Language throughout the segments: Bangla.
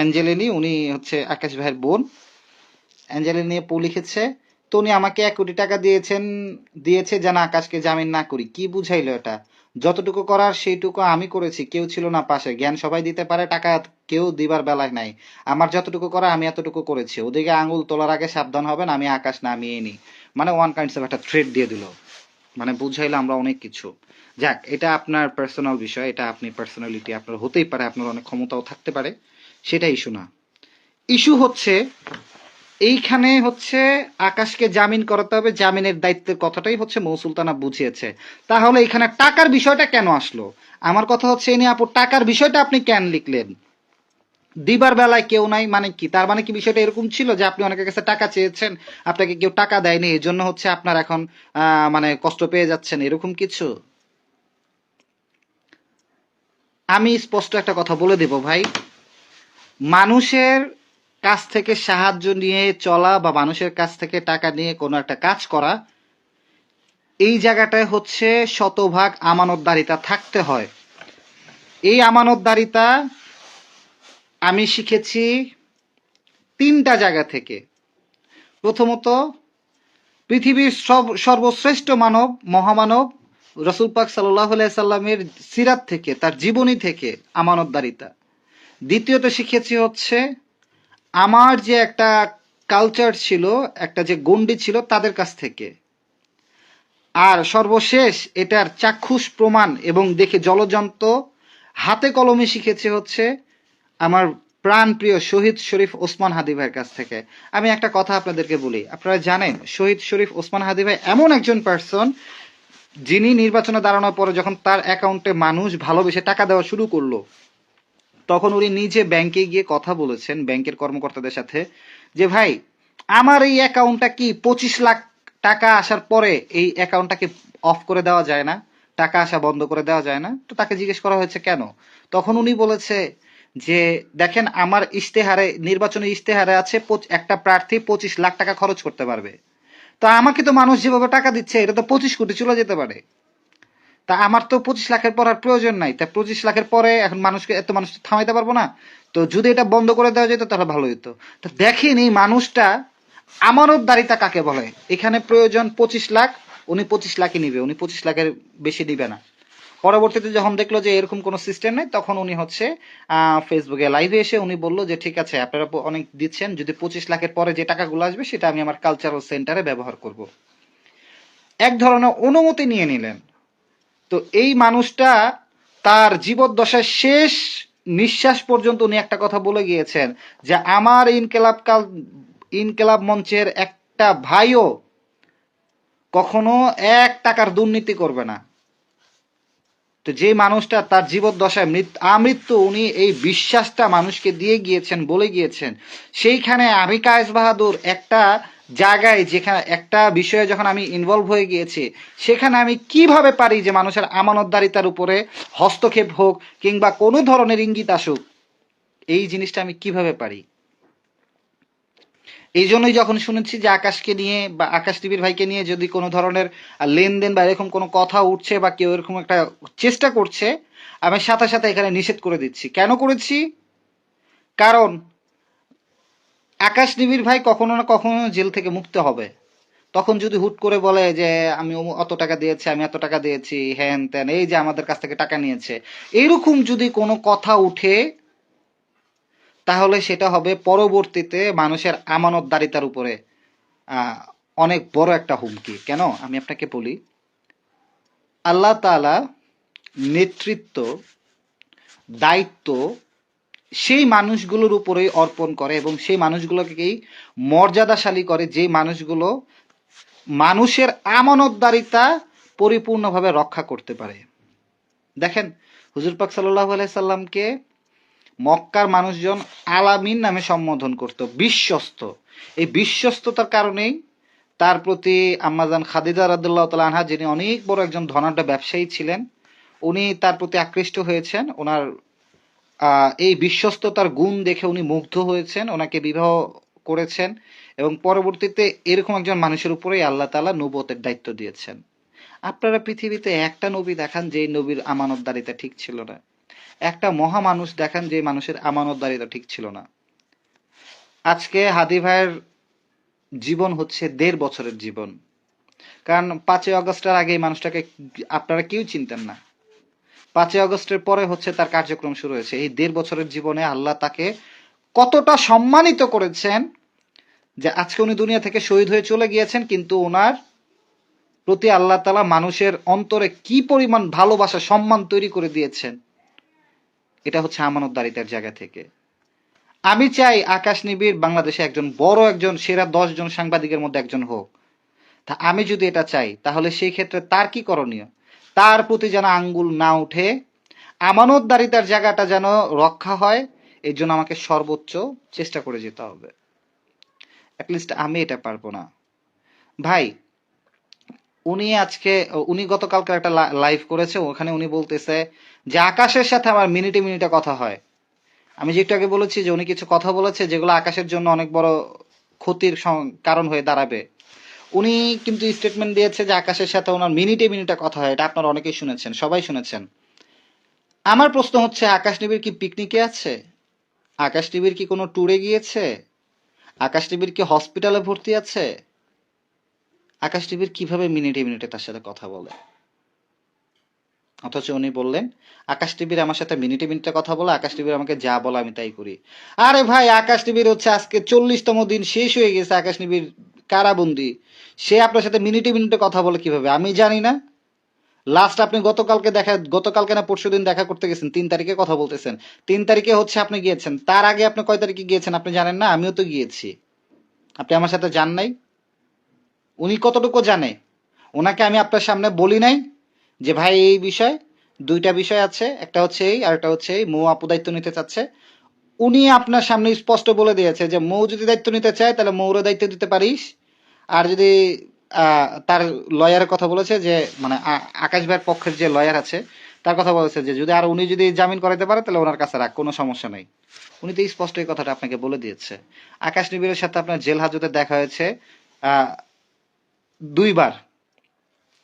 অ্যাঞ্জেলিনি, উনি হচ্ছে আকাশ ভাইয়ের বোন। অ্যাঞ্জেলিনি আপু লিখেছে, তো উনি আমাকে এক কোটি টাকা দিয়েছেন, দিয়েছে যেন আকাশকে জামিন না করি। কি বুঝাইলো এটা? যতটুকু করার সেইটুকু আমি করেছি, কেউ ছিল না পাশে। জ্ঞান সবাই দিতে পারে, টাকা কেউ দিবার বেলায় নাই। আমার যতটুকু করা আমি এতটুকু করেছি। ওদিকে আঙুল তোলার আগে সাবধান হবেন, আমি আকাশ নামিয়ে নি মানে ওয়ান কাইন্ডস অফ একটা থ্রেড দিয়ে দিল। মানে বুঝাইলো আমরা অনেক কিছু। যাক, এটা আপনার পার্সোনাল বিষয়, এটা আপনি পার্সোনালিটি আপনার হতেই পারে, আপনার অনেক ক্ষমতাও থাকতে পারে। সেটা ইস্যু না ইস্যু হচ্ছে, এইখানে হচ্ছে আকাশকে জামিন করাতে হবে, জামিনের দায়িত্বের কথাটাই হচ্ছে মৌসুলতানা বুঝিয়েছে। তাহলে এখানে টাকার বিষয়টা কেন আসলো? আমার কথা হচ্ছে এনে আপু, টাকার বিষয়টা আপনি কেন লিখলেন? দিবার বেলায় কেউ নাই মানে কি? তার মানে কি বিষয়টা এরকম ছিল যে আপনি অনেকের কাছে টাকা চেয়েছেন, আপনাকে কেউ টাকা দেয়নি এই জন্য হচ্ছে আপনার এখন মানে কষ্ট পেয়ে যাচ্ছেন, এরকম কিছু? আমি স্পষ্ট একটা কথা বলে দেব ভাই। মানুষের কাছ থেকে সাহায্য নিয়ে চলা বা মানুষের কাছ থেকে টাকা নিয়ে কোনো একটা কাজ করা, এই জায়গাটায় হচ্ছে শতভাগ আমানতদারিতা থাকতে হয়। এই আমানতদারিতা আমি শিখেছি তিনটা জায়গা থেকে। প্রথমত, পৃথিবীর সব, সর্বশ্রেষ্ঠ মানব, মহামানব রসুল পাক সাল্লাহ সাল্লামের সিরাত থেকে, তার জীবনী থেকে আমানতদারিতা। দ্বিতীয়ত শিখেছি হচ্ছে, আমার যে একটা কালচার ছিল, একটা যে গণ্ডি ছিল তাদের কাছ থেকে। আর সর্বশেষ এটার চাক্ষুষ প্রমাণ এবং দেখে জলজন্ত হাতে কলমে শিখেছে হচ্ছে আমার প্রাণপ্রিয় শহীদ শরীফ ওসমান হাদি ভাইয়ের কাছ থেকে। আমি একটা কথা আপনাদেরকে বলি, আপনারা জানেন, শহীদ শরীফ ওসমান হাদি ভাই এমন একজন পার্সন যিনি নির্বাচনে দাঁড়ানোর পরে যখন তার অ্যাকাউন্টে মানুষ ভালোবেসে টাকা দেওয়া শুরু করল তখন উনি নিজে ব্যাংকে গিয়ে কথা বলেছেন, ব্যাংকের কর্মকর্তাদের সাথে, যে ভাই, আমার এই অ্যাকাউন্টটা কি পঁচিশ লাখ টাকা আসার পরে এই অ্যাকাউন্টটাকে অফ করে দেওয়া যায় না? টাকা আসা বন্ধ করে দেওয়া যায় না? তো তাকে জিজ্ঞেস করা হয়েছে কেন? তখন উনি বলেছে যে, দেখেন, আমার ইশতেহারে, নির্বাচনী ইশতেহারে আছে একটা প্রার্থী পঁচিশ লাখ টাকা খরচ করতে পারবে। তো আমাকে তো মানুষ যেভাবে টাকা দিচ্ছে, এটা তো পঁচিশ কোটি চলে যেতে পারে। তা আমার তো পঁচিশ লাখের পর আর প্রয়োজন নাই। তা পঁচিশ লাখের পরে এখন মানুষকে, এত মানুষ থামাইতে পারব না। তো যদি এটা বন্ধ করে দেওয়া যেত তাহলে ভালো হতো তো দেখেন এই মানুষটা আমানতদারিতা কাকে বলে? এখানে প্রয়োজন পঁচিশ লাখ, উনি পঁচিশ লাখই নিবে। উনি পঁচিশ লাখের বেশি দিবে না। পরবর্তীতে যখন দেখল যে এরকম কোনো সিস্টেম নেই, তখন উনি হচ্ছে ফেসবুকে লাইভে এসে উনি বলল যে, ঠিক আছে, আপনারা অনেক দিচ্ছেন। যদি পঁচিশ লাখের পরে যে টাকাগুলো আসবে, সেটা আমি আমার কালচারাল সেন্টারে ব্যবহার করব। এক ধরনের অনুমতি নিয়ে নিলেন। তো এই মানুষটা তার জীবদ্দশার শেষ নিঃশ্বাস পর্যন্ত উনি একটা কথা বলে গিয়েছেন যে আমার ইনকেলাব কাল, ইনকেলাব মঞ্চের একটা ভাইও কখনো এক টাকার দুর্নীতি করবে না। তো যে মানুষটা তার জীবদ্দশায় মৃত্যু আমৃত্যু উনি এই বিশ্বাসটা মানুষকে দিয়ে গিয়েছেন, বলে গিয়েছেন, সেইখানে আমি কায়েস বাহাদুর একটা জায়গায় যেখানে একটা বিষয়ে যখন আমি ইনভলভ হয়ে গিয়েছি, সেখানে আমি কীভাবে পারি যে মানুষের আমানতদারিতার উপরে হস্তক্ষেপ হোক কিংবা কোনো ধরনের ইঙ্গিত আসুক, এই জিনিসটা আমি কীভাবে পারি? এই জন্যই যখন শুনেছি যে আকাশকে নিয়ে বা আকাশ টিভির ভাইকে নিয়ে যদি কোনো ধরনের লেনদেন বা এরকম কোনো কথা উঠছে বা কেউ এরকম একটা চেষ্টা করছে, আমি সাথে সাথে এখানে নিষেধ করে দিচ্ছি। কেন করেছি? কারণ আকাশ নিবিড় ভাই কখনো না কখনো জেল থেকে মুক্ত হবে। তখন যদি হুট করে বলে যে, আমি অত টাকা দিয়েছি, আমি এত টাকা দিয়েছি হ্যান ত্যান এই যে আমাদের কাছ থেকে টাকা নিয়েছে। এইরকম যদি কোনো কথা উঠে, তাহলে সেটা হবে পরবর্তীতে মানুষের আমানতদারিতার উপরে অনেক বড় একটা হুমকি। কেন? আমি আপনাকে বলি, আল্লাহ তাআলা নেতৃত্ব, দায়িত্ব সেই মানুষগুলোর উপরেই অর্পণ করে এবং সেই মানুষগুলোকেই মর্যাদাশালী করে, যে মানুষগুলো মানুষের আমানতদারিতা পরিপূর্ণভাবে রক্ষা করতে পারে। দেখেন, হুজুর পাক সাল্লাহ সাল্লামকে মক্কার মানুষজন আলামিন নামে সম্বোধন করত, বিশ্বস্ত। এই বিশ্বস্ততার কারণেই তার প্রতি আম্মাজান খাদিজা রাদুল্লাহ তাল আনহা, যিনি অনেক বড় একজন ধনাঢ্য ব্যবসায়ী ছিলেন, উনি তার প্রতি আকৃষ্ট হয়েছেন। ওনার এই বিশ্বস্ততার গুণ দেখে উনি মুগ্ধ হয়েছেন, ওনাকে বিবাহ করেছেন এবং পরবর্তীতে এরকম একজন মানুষের উপরেই আল্লাহ তাআলা নবুয়তের দায়িত্ব দিয়েছেন। আপনারা পৃথিবীতে একটা নবী দেখান যে নবীর আমানতদারিতা ঠিক ছিল না। একটা মহা মানুষ দেখান যে মানুষের আমানতদারিতা ঠিক ছিল না। আজকে হাদি ভাইয়ের জীবন হচ্ছে দেড় বছরের জীবন। কারণ পাঁচই আগস্টের আগে এই মানুষটাকে আপনারা কেউ চিনতেন না। পাঁচই আগস্টের পরে হচ্ছে তার কার্যক্রম শুরু হয়েছে। এই দেড় বছরের জীবনে আল্লাহ তাকে কতটা সম্মানিত করেছেন যে আজকে উনি দুনিয়া থেকে শহীদ হয়ে চলে গিয়েছেন, কিন্তু ওনার প্রতি আল্লাহ তালা মানুষের অন্তরে কি পরিমাণ ভালোবাসা, সম্মান তৈরি করে দিয়েছেন, এটা হচ্ছে আমানতদারিতার জায়গা থেকে। আমি চাই আকাশ নিবিড়, বাংলাদেশে একজন বড়, একজন সেরা দশজন সাংবাদিকের মধ্যে একজন হোক। তা আমি যদি এটা চাই, তাহলে সেই ক্ষেত্রে তার কি করণীয়? তার প্রতি যেন আঙ্গুল না উঠে, আমানতদারিতার জায়গাটা যেন রক্ষা হয় এই জন্য আমাকে সর্বোচ্চ চেষ্টা করে যেতে হবে। অ্যাটলিস্ট আমি এটা পারব না। ভাই, উনি আজকে, উনি গতকালকে একটা লাইভ করেছে, ওখানে উনি বলতেছে যে আকাশের সাথে আমার মিনিটে মিনিটে কথা হয়। আমি যেটা আগে বলেছি যে উনি কিছু কথা বলেছে, যেগুলো আকাশের জন্য অনেক বড় ক্ষতির কারণ হয়ে দাঁড়াবে। উনি কিন্তু স্টেটমেন্ট দিয়েছে যে আকাশের সাথে ওনার মিনিটে মিনিটে কথা হয়, এটা আপনারা অনেকেই শুনেছেন, সবাই শুনেছেন। আমার প্রশ্ন হচ্ছে, আকাশ টিভির কি পিকনিকে আছে? আকাশ টিভির কি কোনো ট্যুরে গিয়েছে? আকাশ টিভির কি হসপিটালে ভর্তি আছে? আকাশ টিভির কীভাবে মিনিটে মিনিটে তার সাথে কথা বলে? অথচ উনি বললেন, আকাশ টিভির আমার সাথে মিনিটে মিনিটে কথা বলে, আকাশ টিভির আমাকে যা বলে আমি তাই করি। আরে ভাই, আকাশ টিভির হচ্ছে আজকে চল্লিশতম দিন, শেষ হয়ে গেছে আকাশ টিভির কারাবন্দি। সে আপনার সাথে মিনিটে মিনিটে কথা বলে কীভাবে? আমি জানি না। লাস্ট আপনি গতকালকে দেখা গতকালকে না পরশু দিন দেখা করতে গেছেন, তিন তারিখে কথা বলতেছেন। তিন তারিখে হচ্ছে আপনি গিয়েছেন। তার আগে আপনি কয় তারিখে গিয়েছেন আপনি জানেন না? আমিও তো গিয়েছি। আপনি আমার সাথে যান নাই? উনি কতটুকু জানে? ওনাকে আমি আপনার সামনে বলি নাই যে, ভাই, এই বিষয়, দুইটা বিষয় আছে, একটা হচ্ছে এই আর একটা হচ্ছে এই। মৌ আপু দায়িত্ব নিতে চাচ্ছে। উনি আপনার সামনে স্পষ্ট বলে দিয়েছে যে, মৌ যদি দায়িত্ব নিতে চায়, তাহলে মৌরও দায়িত্ব দিতে পারিস। আর যদি তার লয়ারের কথা বলেছে যে মানে আকাশ ভাইয়ের পক্ষের যে লয়ার আছে, তার কথা বলেছে যে, যদি আর উনি যদি জামিন করাতে পারে, তাহলে ওনার কাছে রাখ, কোনো সমস্যা নেই। উনি তো স্পষ্ট এই কথাটা আপনাকে বলে দিয়েছে। আকাশ নিবিড়ের সাথে আপনার জেল হাজতে দেখা হয়েছে দুইবার।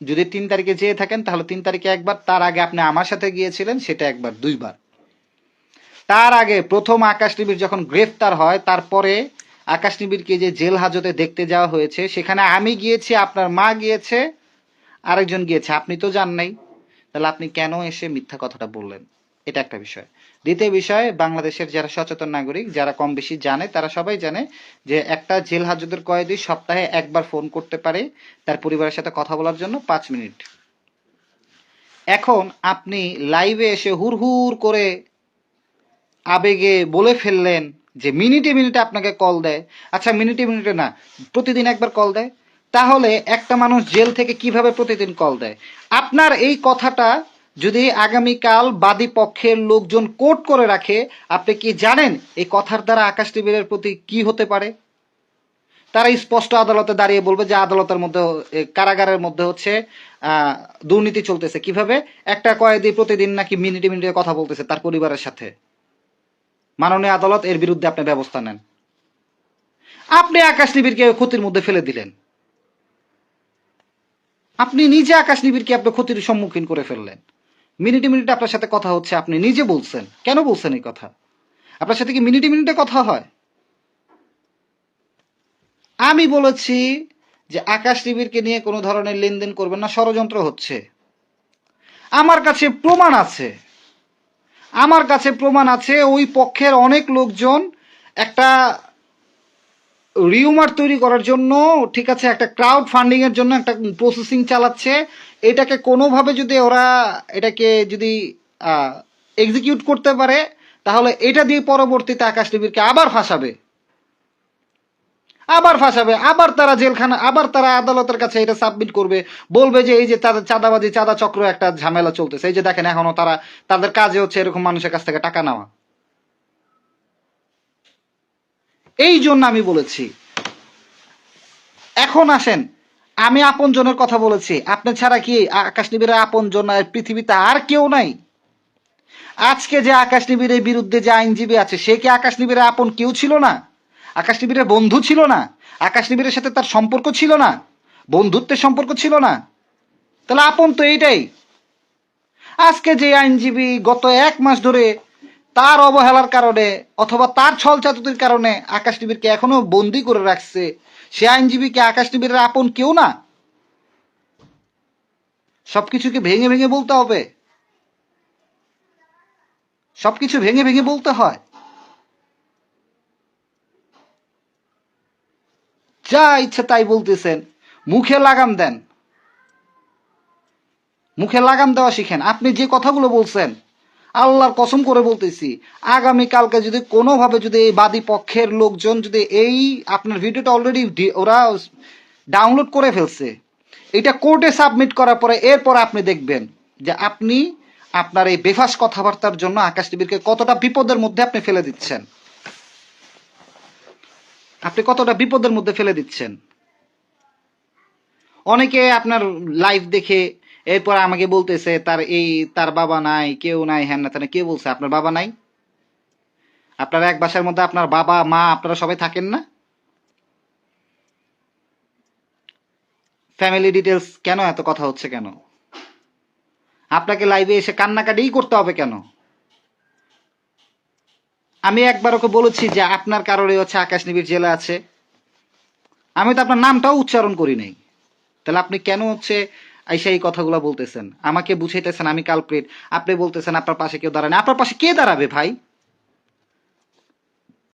যদি তিন তারিখে যেয়ে থাকেন, তাহলে তিন তারিখে একবার, তার আগে আপনি আমার সাথে গিয়েছিলেন, সেটা একবার, দুইবার। তার আগে প্রথম আকাশ নিবিড় যখন গ্রেফতার হয়, তারপরে আকাশ নিবিড়কে যে জেল হাজতে দেখতে যাওয়া হয়েছে, সেখানে আমি গিয়েছি, আপনার মা গিয়েছে, আরেকজন গিয়েছে, আপনি তো যান নাই। তাহলে আপনি কেন এসে মিথ্যা কথাটা বললেন? এটা একটা বিষয়। দ্বিতীয় বিষয়, বাংলাদেশের যারা সচেতন নাগরিক, যারা কম বেশি জানে, তারা সবাই জানে যে একটা জেল হাজতের কয়েদি সপ্তাহে একবার ফোন করতে পারে তার পরিবারের সাথে কথা বলার জন্য পাঁচ মিনিট। এখন আপনি লাইভে এসে হুড়হুড় করে আবেগে বলে ফেললেন যে মিনিটে মিনিটে আপনাকে কল দেয়। আচ্ছা মিনিটে মিনিটে না, প্রতিদিন একবার কল দেয়। তাহলে একটা মানুষ জেল থেকে কীভাবে প্রতিদিন কল দেয়? আপনার এই কথাটা যদি আগামীকাল বাদী পক্ষের লোকজন কোর্ট করে রাখে, আপনি কি জানেন এই কথার দ্বারা আকাশ টিভির প্রতি কি হতে পারে? তারা স্পষ্ট আদালতে দাঁড়িয়ে বলবে যে আদালতের মধ্যে কারাগারের মধ্যে হচ্ছে দুর্নীতি চলতেছে। কীভাবে? একটা কয়েদি প্রতিদিন নাকি মিনিটে মিনিটে কথা বলতেছে তার পরিবারের সাথে। মাননীয় আদালত এর বিরুদ্ধে আপনি ব্যবস্থা নেন। আপনি আকাশ নিবিড়কে ক্ষতির মধ্যে ফেলে দিলেন। আপনি নিজে আকাশ নিবিড়কে আপনি ক্ষতির সম্মুখীন করে ফেললেন। মিনিটে মিনিটে আপনার সাথে কথা হচ্ছে, আপনি নিজে বলছেন। কেন বলছেন এই কথা? আপনার সাথে কি মিনিটে মিনিটে কথা হয়? আমি বলেছি যে আকাশ টিভিরকে নিয়ে কোনো ধরনের লেনদেন করবেন না, ষড়যন্ত্র হচ্ছে। আমার কাছে প্রমাণ আছে। আমার কাছে প্রমাণ আছে, ওই পক্ষের অনেক লোকজন একটা রিউমার তৈরি করার জন্য, ঠিক আছে, একটা ক্রাউড ফান্ডিংয়ের জন্য একটা প্রসেসিং চালাচ্ছে। এটাকে কোনোভাবে যদি ওরা এটাকে যদি এক্সিকিউট করতে পারে, তাহলে এটা দিয়ে পরবর্তীতে আকাশ আবার ফাঁসাবে। আবার ফাঁসাবে, আবার তারা জেলখানা আবার তারা আদালতের কাছে এটা সাবমিট করবে। বলবে যে এই যে তাদের চাঁদাবাজি, চাঁদা চক্র একটা ঝামেলা চলতেছে। এই যে দেখেন, এখনও তারা তাদের কাজে হচ্ছে এরকম মানুষের কাছ থেকে টাকা নেওয়া। এই জন্য আমি বলেছি, এখন আসেন, আমি আপন জনের কথা বলেছি। আপনি ছাড়া কি আকাশ নিবিড়ের আপন জন পৃথিবীতে আর কেউ নাই। আজকে যে আকাশ নিবিড়ের বিরুদ্ধে যে আইনজীবী আছে, সে কি আকাশ নিবিড়ের আপন কেউ ছিল না? আকাশ নিবিড়ের বন্ধু ছিল না। আকাশ নিবিড়ের সাথে তার সম্পর্ক ছিল না। বন্ধুত্বের সম্পর্ক ছিল না। তাহলে আপন তো এইটাই। আজকে যে আইনজীবী গত এক মাস ধরে তার অবহেলার কারণে অথবা তার ছলচাতুতির কারণে আকাশ টিভিরকে এখনও বন্দি করে রাখছে, সে আইনজীবীকে আকাশ টিভির আপন কেউ না? সবকিছুকে ভেঙে ভেঙে বলতে হবে। সবকিছু ভেঙে ভেঙে বলতে হয়। যা ইচ্ছে তাই বলতেছেন। মুখে লাগাম দেন। মুখে লাগাম দেওয়া শিখেন। আপনি যে কথাগুলো বলছেন, আল্লাহর কসম করে বলতেছি আগামী কালকে যদি কোনোভাবে যদি এই বাদী পক্ষের লোকজন যদি এই আপনার ভিডিওটা অলরেডি ওরা ডাউনলোড করে ফেলছে, এটা কোর্টে সাবমিট করার পরে এরপর আপনি দেখবেন যে আপনি আপনার এই বেফাস কথাবার্তার জন্য আকাশ টিভিকে কতটা বিপদের মধ্যে আপনি ফেলে দিচ্ছেন। আপনি কতটা বিপদের মধ্যে ফেলে দিচ্ছেন? অনেকে আপনার লাইভ দেখে এরপর আমাকে বলতেছে, তার এই, তার বাবা নাই, কেউ নাই, হ্যান না কে বলছে, আপনার বাবা নাই? আপনার এক বাসার মধ্যে আপনার বাবা, মা, আপনারা সবাই থাকেন না? ফ্যামিলি ডিটেলস কেন এত কথা হচ্ছে কেন? আপনাকে লাইভে এসে কান্নাকাটিই করতে হবে কেন? আমি একবার ওকে বলেছি যে আপনার কারণে হচ্ছে আকাশ নিবিড় জেলা আছে। আমি তো আপনার নামটাও উচ্চারণ করি নাই। তাহলে আপনি কেন হচ্ছে আইসা এই কথাগুলো বলতেছেন? আমাকে বুঝাইতেছেন আমি কালপ্রিট আপনি বলতেছেন আপনার পাশে কেউ দাঁড়ায় আপনার পাশে কে দাঁড়াবে ভাই?